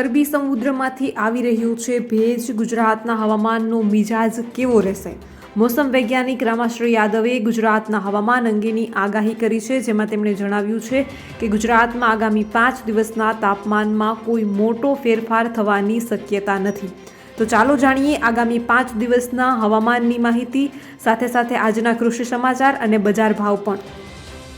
અરબી સમુદ્રમાંથી આવી રહ્યું છે ભેજ. ગુજરાતના હવામાનનો મિજાજ કેવો રહેશે? મોસમ વૈજ્ઞાનિક રામાશ્રી યાદવે ગુજરાતના હવામાન અંગેની આગાહી કરી છે, જેમાં તેમણે જણાવ્યું છે કે ગુજરાતમાં આગામી પાંચ દિવસના તાપમાનમાં કોઈ મોટો ફેરફાર થવાની શક્યતા નથી. તો ચાલો જાણીએ આગામી પાંચ દિવસના હવામાનની માહિતી. સાથે સાથે આજના કૃષિ સમાચાર અને બજાર ભાવ પણ.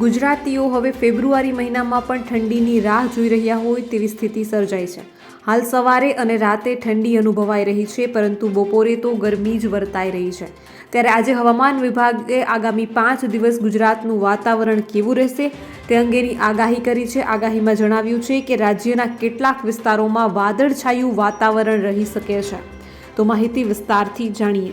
ગુજરાતીઓ હવે ફેબ્રુઆરી મહિનામાં પણ ઠંડીની રાહ જોઈ રહ્યા હોય તેવી સ્થિતિ સર્જાઈ છે. હાલ સવારે અને રાતે ઠંડી અનુભવાઈ રહી છે, પરંતુ બપોરે તો ગરમી જ વર્તાઈ રહી છે. ત્યારે આજે હવામાન વિભાગે આગામી પાંચ દિવસ ગુજરાતનું વાતાવરણ કેવું રહેશે તે અંગેની આગાહી કરી છે. આગાહીમાં જણાવ્યું છે કે રાજ્યના કેટલાક વિસ્તારોમાં વાદળછાયું વાતાવરણ રહી શકે છે. તો માહિતી વિસ્તારથી જાણીએ.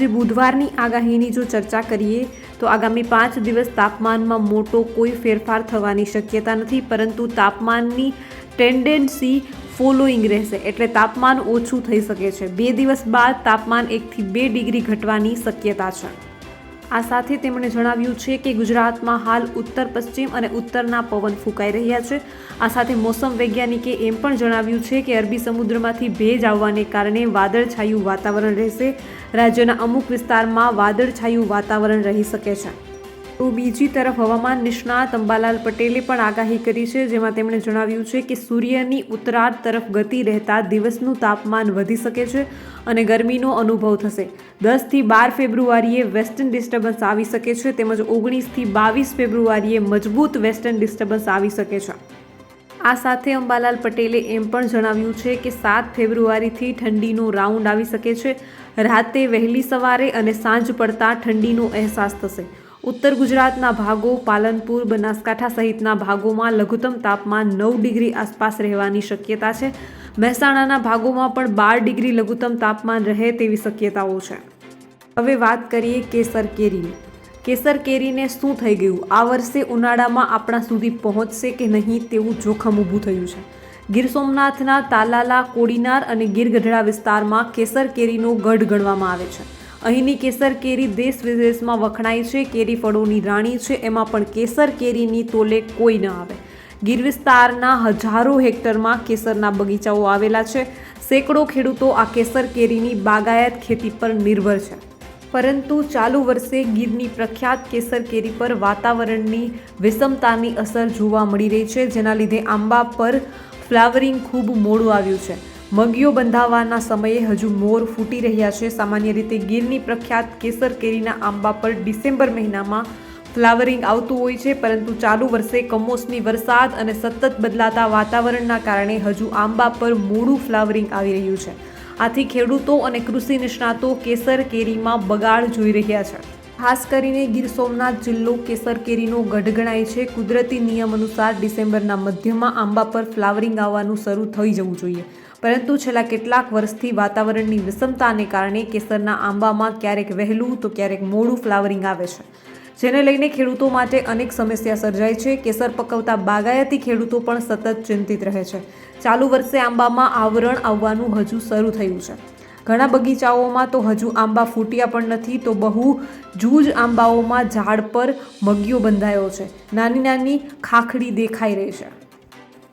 આજે બુધવારની આગાહીની જો ચર્ચા કરીએ, તો આગામી પાંચ દિવસ તાપમાનમાં મોટો કોઈ ફેરફાર થવાની શક્યતા નથી, પરંતુ તાપમાનની ટેન્ડન્સી ફોલોઈંગ રહેશે એટલે તાપમાન ઓછું થઈ શકે છે. બે દિવસ બાદ તાપમાન એકથી બે ડિગ્રી ઘટવાની શક્યતા છે. આ સાથે તેમણે જણાવ્યું છે કે ગુજરાતમાં હાલ ઉત્તર, પશ્ચિમ અને ઉત્તરના પવન ફૂંકાઈ રહ્યા છે. આ સાથે મોસમ વૈજ્ઞાનિકે એમ પણ જણાવ્યું છે કે અરબી સમુદ્રમાંથી ભેજ આવવાને કારણે વાદળછાયું વાતાવરણ રહેશે. રાજ્યના અમુક વિસ્તારમાં વાદળછાયું વાતાવરણ રહી શકે છે. તો બીજી તરફ હવામાન નિષ્ણાત અંબાલાલ પટેલે પણ આગાહી કરી છે, જેમાં તેમણે જણાવ્યું છે કે સૂર્યની ઉત્તરાર્ધ તરફ ગતિ રહેતા દિવસનું તાપમાન વધી શકે છે અને ગરમીનો અનુભવ થશે. દસથી બાર ફેબ્રુઆરીએ વેસ્ટર્ન ડિસ્ટર્બન્સ આવી શકે છે, તેમજ ઓગણીસથી બાવીસ ફેબ્રુઆરીએ મજબૂત વેસ્ટર્ન ડિસ્ટર્બન્સ આવી શકે છે. આ સાથે અંબાલાલ પટેલે એમ પણ જણાવ્યું છે કે સાત ફેબ્રુઆરીથી ઠંડીનો રાઉન્ડ આવી શકે છે. રાતે વહેલી સવારે અને સાંજ પડતા ઠંડીનો અહેસાસ થશે. ઉત્તર ગુજરાતના ભાગો, પાલનપુર, બનાસકાંઠા સહિતના ભાગોમાં લઘુત્તમ તાપમાન નવ ડિગ્રી આસપાસ રહેવાની શક્યતા છે. મહેસાણાના ભાગોમાં પણ બાર ડિગ્રી લઘુત્તમ તાપમાન રહે તેવી શક્યતાઓ છે. હવે વાત કરીએ કેસર કેરીની. કેસર કેરીને શું થઈ ગયું? આ વર્ષે ઉનાળામાં આપણા સુધી પહોંચશે કે નહીં તેવું જોખમ ઊભું થયું છે. ગીર સોમનાથના તાલાલા, કોડીનાર અને ગીર ગઢડા વિસ્તારમાં કેસર કેરીનો ગઢ ગણવામાં આવે છે. અહીંની કેસર કેરી દેશ વિદેશમાં વખણાય છે, કેરી ફળોની રાણી છે, એમાં પણ કેસર કેરીની તોલે કોઈ ન આવે. ગીર વિસ્તારના હજારો હેક્ટરમાં કેસરના બગીચાઓ આવેલા છે. સેંકડો ખેડૂતો આ કેસર કેરીની બાગાયત ખેતી પર નિર્ભર છે. પરંતુ ચાલુ વર્ષે ગીરની પ્રખ્યાત કેસર કેરી પર વાતાવરણની વિષમતાની અસર જોવા મળી રહી છે, જેના લીધે આંબા પર ફ્લાવરિંગ ખૂબ મોડું આવ્યું છે. મગીઓ બંધાવવાના સમયે હજુ મોર ફૂટી રહ્યા છે. સામાન્ય રીતે ગીરની પ્રખ્યાત કેસર કેરીના આંબા પર ડિસેમ્બર મહિનામાં ફ્લાવરિંગ આવતું હોય છે, પરંતુ ચાલુ વર્ષે કમોસમી વરસાદ અને સતત બદલાતા વાતાવરણના કારણે હજુ આંબા પર મોડું ફ્લાવરિંગ આવી રહ્યું છે. આથી ખેડૂતો અને કૃષિ નિષ્ણાતો કેસર કેરીમાં બગાડ જોઈ રહ્યા છે. ખાસ કરીને ગીર સોમનાથ જિલ્લો કેસર કેરીનો ગઢ ગણાય છે. કુદરતી નિયમ અનુસાર ડિસેમ્બરના મધ્યમાં આંબા પર ફ્લાવરિંગ આવવાનું શરૂ થઈ જવું જોઈએ. પરંતુ છેલ્લા કેટલાક વર્ષથી વાતાવરણની વિષમતાને કારણે કેસરના આંબામાં ક્યારેક વહેલું તો ક્યારેક મોડું ફ્લાવરિંગ આવે છે. જેને લઈને ખેડૂતો માટે અનેક સમસ્યા સર્જાય છે. કેસર પકવતા બાગાયતી ખેડૂતો પણ સતત ચિંતિત રહે છે. ચાલુ વર્ષે આંબામાં આવરણ આવવાનું હજુ શરૂ થયું છે. ઘણા બગીચાઓમાં તો હજુ આંબા ફૂટ્યા પણ નથી, તો બહુ જૂજ આંબાઓમાં ઝાડ પર મગીઓ બંધાયો છે. નાની નાની ખાખડી દેખાઈ રહી છે.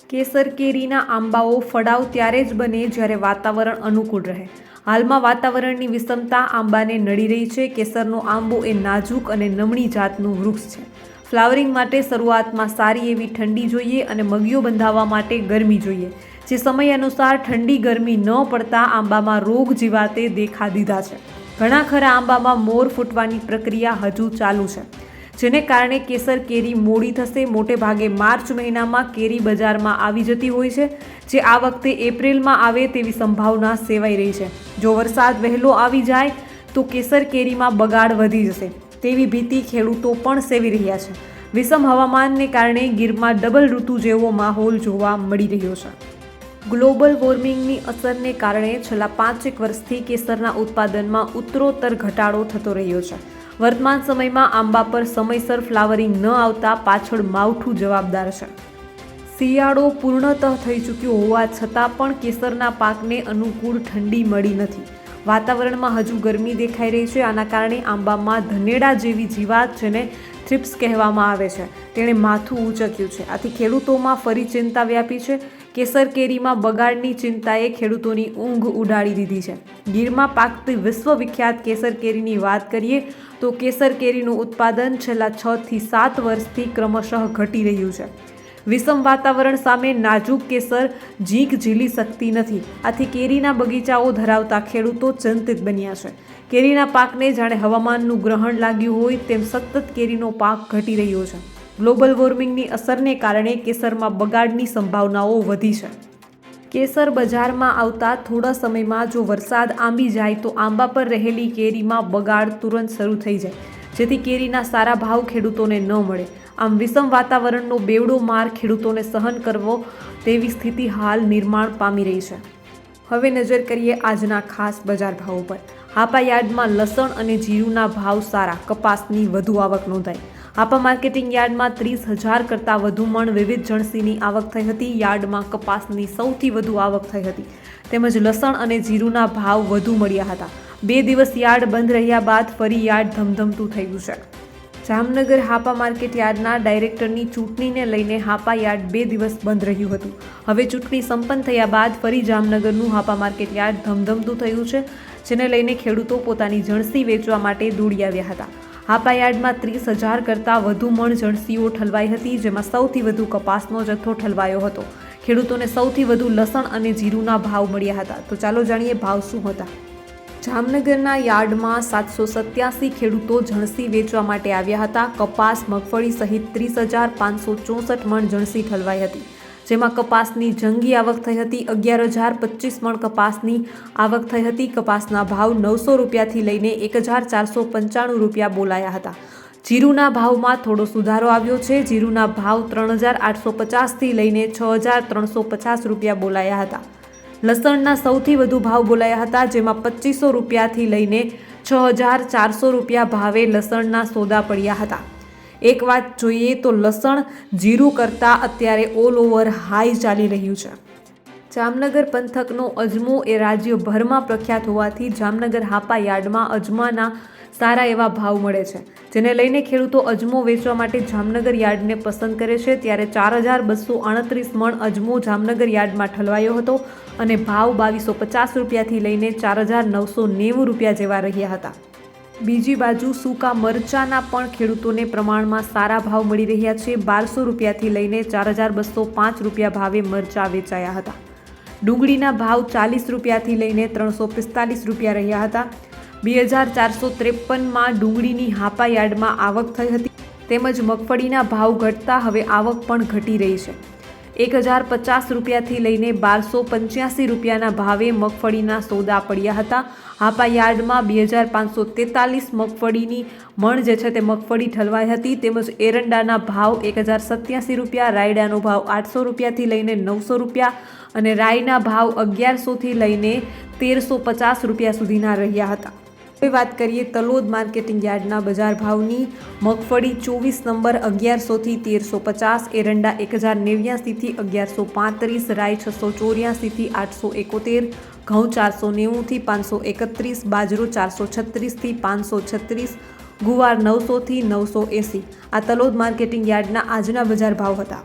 કેસર કેરીના આંબાઓ ફળાવ ત્યારે જ બને જ્યારે વાતાવરણ અનુકૂળ રહે. હાલમાં વાતાવરણની વિષમતા આંબાને નડી રહી છે. કેસરનો આંબો એ નાજુક અને નમણી જાતનું વૃક્ષ છે. ફ્લાવરિંગ માટે શરૂઆતમાં સારી એવી ઠંડી જોઈએ અને મગીઓ બંધાવવા માટે ગરમી જોઈએ. જે સમય અનુસાર ઠંડી ગરમી ન પડતા આંબામાં રોગ જીવાતે દેખા દીધા છે. ઘણા ખરા આંબામાં મોર ફૂટવાની પ્રક્રિયા હજુ ચાલુ છે. જેને કારણે કેસર કેરી મોડી થશે, મોટે ભાગે માર્ચ મહિનામાં કેરી બજારમાં આવી જતી હોય છે, જે આ વખતે એપ્રિલમાં આવે તેવી સંભાવના સેવાઈ રહી છે. જો વરસાદ વહેલો આવી જાય, તો કેસર કેરીમાં બગાડ વધી જશે. તેવી ભીતિ ખેડૂતો પણ સેવી રહ્યા છે. વિષમ હવામાનને કારણે ગીરમાં ડબલ ઋતુ જેવો માહોલ જોવા મળી રહ્યો છે. ગ્લોબલ વોર્મિંગની અસરને કારણે છેલ્લા પાંચેક વર્ષથી કેસરના ઉત્પાદનમાં ઉત્તરોત્તર ઘટાડો થતો રહ્યો છે. વર્તમાન સમયમાં આંબા પર સમયસર ફ્લાવરિંગ ન આવતા પાછળ માવઠું જવાબદાર છે. શિયાળો પૂર્ણતઃ થઈ ચૂક્યો હોવા છતાં પણ કેસરના પાકને અનુકૂળ ઠંડી મળી નથી. વાતાવરણમાં હજુ ગરમી દેખાઈ રહી છે. આના કારણે આંબામાં ધનેડા જેવી જીવાત જેને થ્રિપ્સ કહેવામાં આવે છે. તેણે માથું ઊંચક્યું છે. આથી ખેડૂતોમાં ફરી ચિંતા વ્યાપી છે. કેસર કેરીમાં બગાડની ચિંતાએ ખેડૂતોની ઊંઘ ઉડાડી દીધી છે. ગીરમાં પાકતી વિશ્વવિખ્યાત કેસર કેરીની વાત કરીએ તો કેસર કેરીનું ઉત્પાદન છેલ્લા છ થી સાત વર્ષથી ક્રમશઃ ઘટી રહ્યું છે. વિષમ વાતાવરણ સામે નાજુક કેસર ઝીંક ઝીલી શકતી નથી. આથી કેરીના બગીચાઓ ધરાવતા ખેડૂતો ચિંતિત બન્યા છે. કેરીના પાકને જાણે હવામાનનું ગ્રહણ લાગ્યું હોય તેમ સતત કેરીનો પાક ઘટી રહ્યો છે. ગ્લોબલ વોર્મિંગની અસરને કારણે કેસરમાં બગાડની સંભાવનાઓ વધી છે. કેસર બજારમાં આવતા થોડા સમયમાં જો વરસાદ આંબી જાય તો આંબા પર રહેલી કેરીમાં બગાડ તુરંત શરૂ થઈ જાય, જેથી કેરીના સારા ભાવ ખેડૂતોને ન મળે. આમ વિષમ વાતાવરણનો બેવડો માર ખેડૂતોને સહન કરવો તેવી સ્થિતિ હાલ નિર્માણ પામી રહી છે. હવે નજર કરીએ આજના ખાસ બજાર ભાવો પર. હાપા યાર્ડમાં લસણ અને જીરુના ભાવ સારા, કપાસની વધુ આવક નોંધાઈ. હાપા માર્કેટિંગ યાર્ડમાં ત્રીસ હજાર કરતાં વધુ મણ વિવિધ જણસીની આવક થઈ હતી. યાર્ડમાં કપાસની સૌથી વધુ આવક થઈ હતી. તેમજ લસણ અને જીરુના ભાવ વધુ મળ્યા હતા. બે દિવસ યાર્ડ બંધ રહ્યા બાદ ફરી યાર્ડ ધમધમતું થયું છે. જામનગર હાપા માર્કેટ યાર્ડના ડાયરેક્ટરની ચૂંટણીને લઈને હાપા યાર્ડ બે દિવસ બંધ રહ્યું હતું. હવે ચૂંટણી સંપન્ન થયા બાદ ફરી જામનગરનું હાપા માર્કેટ યાર્ડ ધમધમતું થયું છે, જેને લઈને ખેડૂતો પોતાની જણસી વેચવા માટે દોડી આવ્યા હતા. હાપા યાર્ડમાં ત્રીસ હજાર કરતાં વધુ મણ જણસીઓ ઠલવાઈ હતી, જેમાં સૌથી વધુ કપાસનો જથ્થો ઠલવાયો હતો. ખેડૂતોને સૌથી વધુ લસણ અને જીરુના ભાવ મળ્યા હતા. તો ચાલો જાણીએ ભાવ શું હતા. જામનગરના યાર્ડમાં સાતસો સત્યાસી ખેડૂતો જણસી વેચવા માટે આવ્યા હતા. કપાસ, મગફળી સહિત ત્રીસ હજાર પાંચસો ચોસઠ મણ જણસી ઠલવાઈ હતી. જેમાં કપાસની જંગી આવક થઈ હતી. અગિયાર હજાર પચીસ મણ કપાસની આવક થઈ હતી. કપાસના ભાવ નવસો રૂપિયાથી લઈને એક હજાર ચારસો પંચાણું રૂપિયા બોલાયા હતા. જીરુના ભાવમાં થોડો સુધારો આવ્યો છે. જીરુના ભાવ ત્રણ હજાર આઠસો પચાસથી લઈને છ હજાર ત્રણસો પચાસ રૂપિયા બોલાયા હતા. લસણના સૌથી વધુ ભાવ બોલાયા હતા, જેમાં પચીસો રૂપિયાથી લઈને છ હજાર ચારસો રૂપિયા ભાવે લસણના સોદા પડ્યા હતા. એક વાત જોઈએ તો લસણ જીરું કરતાં અત્યારે ઓલ ઓવર હાઈ ચાલી રહ્યું છે. જામનગર પંથકનો અજમો એ રાજ્યભરમાં પ્રખ્યાત હોવાથી જામનગર હાપા યાર્ડમાં અજમાના સારા એવા ભાવ મળે છે. જેને લઈને ખેડૂતો અજમો વેચવા માટે જામનગર યાર્ડને પસંદ કરે છે. ત્યારે ચાર હજાર બસો આડત્રીસ મણ અજમો જામનગર યાર્ડમાં ઠલવાયો હતો અને ભાવ બાવીસો પચાસ રૂપિયાથી લઈને ચાર હજાર નવસો નેવું રૂપિયા જેવા રહ્યા હતા. બીજી બાજુ સૂકા મરચાના પણ ખેડૂતોને પ્રમાણમાં સારા ભાવ મળી રહ્યા છે. બારસો રૂપિયાથી લઈને ચાર હજાર બસો પાંચ રૂપિયા ભાવે મરચાં વેચાયા હતા. ડુંગળીના ભાવ ચાલીસ રૂપિયાથી લઈને ત્રણસો પિસ્તાલીસ રૂપિયા રહ્યા હતા. બે હજાર ચારસો ત્રેપનમાં ડુંગળીની હાપા યાર્ડમાં આવક થઈ હતી. તેમજ મગફળીના ભાવ ઘટતા હવે આવક પણ ઘટી રહી છે. એક હજાર પચાસ રૂપિયાથી લઈને બારસો પંચ્યાસી રૂપિયાના ભાવે મગફળીના સોદા પડ્યા હતા. હાપા યાર્ડમાં બે હજાર પાંચસો તેતાલીસ મગફળીની મણ જે છે તે મગફળી ઠલવાઈ હતી. તેમજ એરંડાના ભાવ એક હજાર સત્યાસી રૂપિયા, રાયડાનો ભાવ આઠસો રૂપિયાથી લઈને નવસો રૂપિયા અને રાયના ભાવ અગિયારસોથી લઈને તેરસો પચાસ રૂપિયા સુધીના રહ્યા હતા. હવે વાત કરીએ તલોદ માર્કેટિંગ યાર્ડના બજાર ભાવની. મગફળી ચોવીસ નંબર અગિયારસોથી તેરસો પચાસ એરંડા એક હજાર નેવ્યાસીથી અગિયારસો પાંત્રીસ રાય છસો ચોર્યાસીથી આઠસો એકોતેર ઘઉં ચારસો નેવુંથી પાંચસો એકત્રીસ બાજરો ચારસો છત્રીસથી પાંચસો છત્રીસ ગુવાર નવસોથી નવસો એંસી આ તલોદ માર્કેટિંગ યાર્ડના આજના બજાર ભાવ હતા.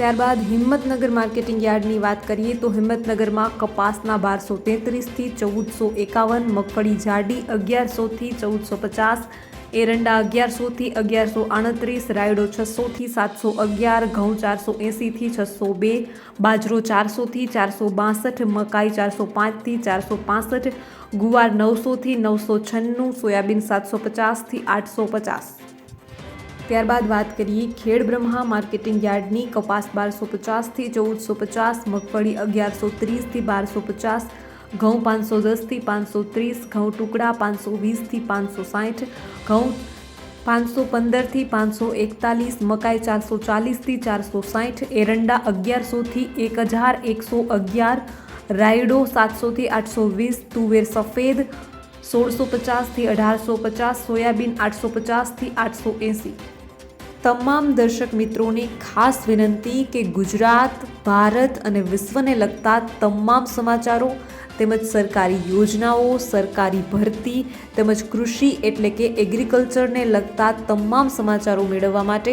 ત્યારબાદ હિંમતનગર માર્કેટિંગ યાર્ડની વાત કરીએ તો હિંમતનગરમાં કપાસના બારસો તેત્રીસથી ચૌદસો એકાવન, મગફળી જાડી અગિયારસોથી ચૌદસો પચાસ, એરંડા અગિયારસોથી અગિયારસો આડત્રીસ રાયડો છસોથી સાતસો અગિયાર, ઘઉં ચારસો એંસીથી છસો બે, બાજરો ચારસોથી ચારસો બાસઠ, મકાઈ ચારસો પાંચથી ચારસો પાસઠ, ગુવાર નવસોથી નવસો છન્નું, સોયાબીન સાતસો પચાસથી આઠસો પચાસ. ત્યારબાદ વાત કરીએ ખેડ બ્રહ્મા માર્કેટિંગ યાર્ડની. કપાસ બારસો પચાસથી ચૌદસો પચાસ, મગફળી અગિયારસો ત્રીસથી બારસો પચાસ, ઘઉં પાંચસો દસથી પાંચસો ત્રીસ, ઘઉં ટુકડા પાંચસો વીસથી પાંચસો સાઠ, ઘઉં પાંચસો પંદરથી પાંચસો એકતાલીસ, મકાઈ ચારસો ચાલીસથી ચારસો સાઠ, એરંડા અગિયારસોથી એક હજાર એકસો અગિયાર, રાયડો સાતસોથી આઠસો વીસ, તુવેર સફેદ સોળસો પચાસથી અઢારસો પચાસ, સોયાબીન આઠસો પચાસથી આઠસો એંસી. તમામ દર્શક મિત્રોને ખાસ વિનંતી કે ગુજરાત, ભારત અને વિશ્વને લગતા તમામ સમાચારો તેમજ સરકારી યોજનાઓ, સરકારી ભરતી તેમજ કૃષિ એટલે કે એગ્રીકલ્ચરને લગતા તમામ સમાચારો મેળવવા માટે